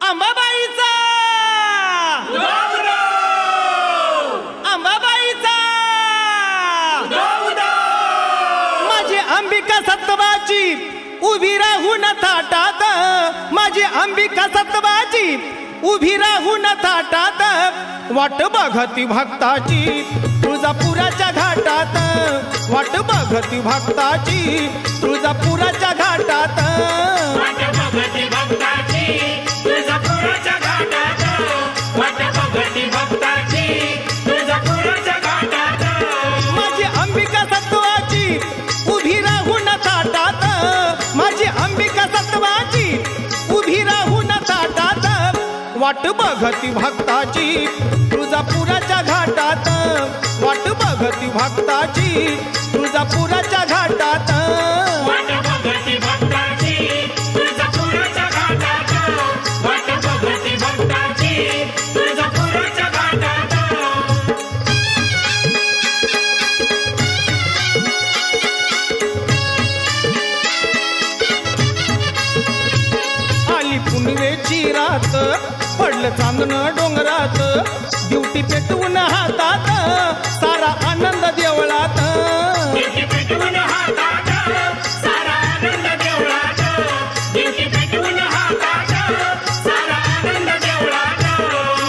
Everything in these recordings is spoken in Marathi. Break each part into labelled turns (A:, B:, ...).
A: अंबाबाईचा अंबाबाईचा माझी अंबिका सत्तवाची उभी राहून थाटात. माझी अंबिका सत्तवाची उभी राहून थाटात. वाट बघती भक्ताची तुळजापुराच्या घाटात. वाट बघती भक्ताची तुळजापुराच्या घाटात.
B: वाट बघती भक्ताची वाट बघती भक्ताची. तुळजापुराच्या घाटात
A: वाट बघती भक्ताची. तुळजापुराच्या घाटात. आली पुनवेची रात. पडलं चांदण डोंगरात. ड्युटी पेटवून हातात सारा आनंद देवळात.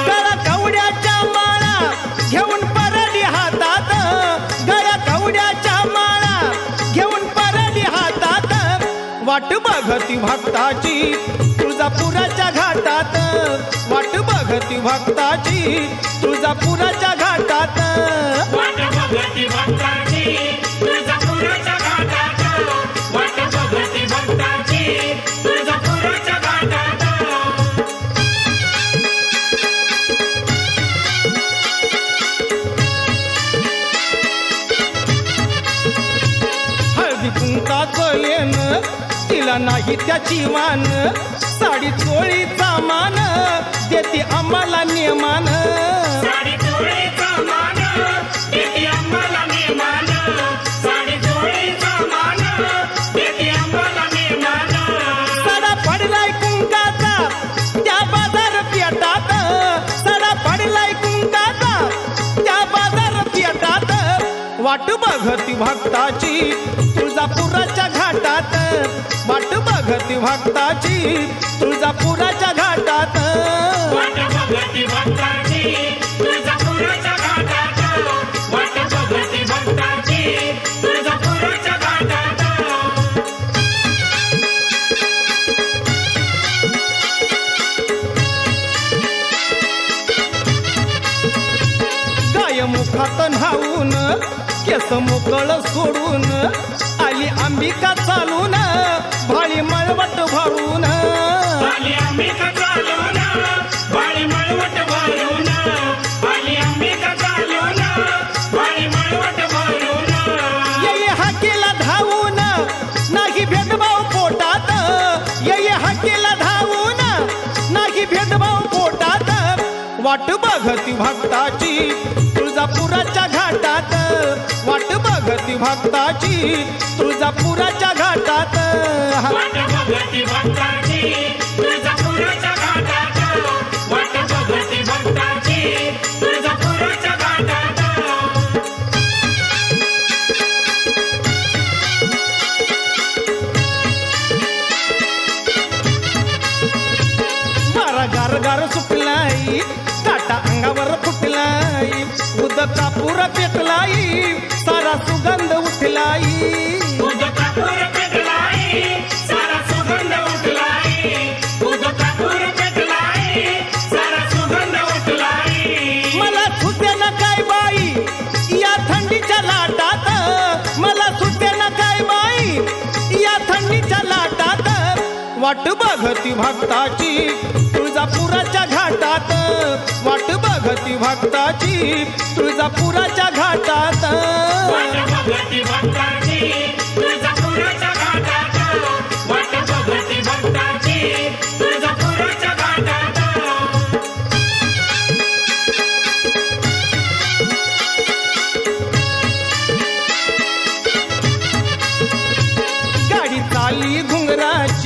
A: गळा कवड्याच्या माळा घेऊन परडी हातात. गळा कवड्याच्या माळा घेऊन परडी हातात. वाट बघती भक्ताची तुळजापुराच्या घाटात. वाट बघती भक्ताची तुळजापुराच्या घाटात. हळदी कुंकाचं लेन तिला नाही त्याची मान. साडी चोळीचा मान देते आम्हाला नियमान
B: साडी
A: पडलाय कुंकाचा त्या बाजार पेटात. सडा पडलाय कुंकाचा त्या बाजार पेटात. वाट बघती भक्ताची तुळजापुराच्या घाटात. वाट बघती भक्ताची तुळजापुराच्या घाटात. गाय मुखात न्हावून केस मोकळ सोडून आली अंबिका चालून भाळी मळवट भरून.
B: आली अंबिका चालून बाळी मळवट भरून. आली अंबिका चालून बाळी मळवट भरून.
A: ये हाकेला धावून नाही भेदभाव पोटात. ये हाकेला धावून नाही भेदभाव पोटात. वाट बघती भक्ताची तुळजापुराच्या भक्ताची तुळजापुराच्या घाटात. गार सुटलाई काटा अंगावर फुटलाई उदका पुर पेटलाई सारा सुगंध उठलाई। वाट बघती भक्ताची तुळजापुराच्या घाटात। वाट बघती भक्ताची तुळजापुराच्या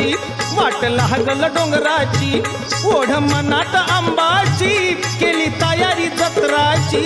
A: गाडी वाट वाट लागल डोंगराची ओढ मनात आंबाची केली तयारी जत्राची.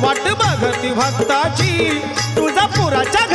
A: वाट बघती भक्ताची. तुझा तुळजापुराच्या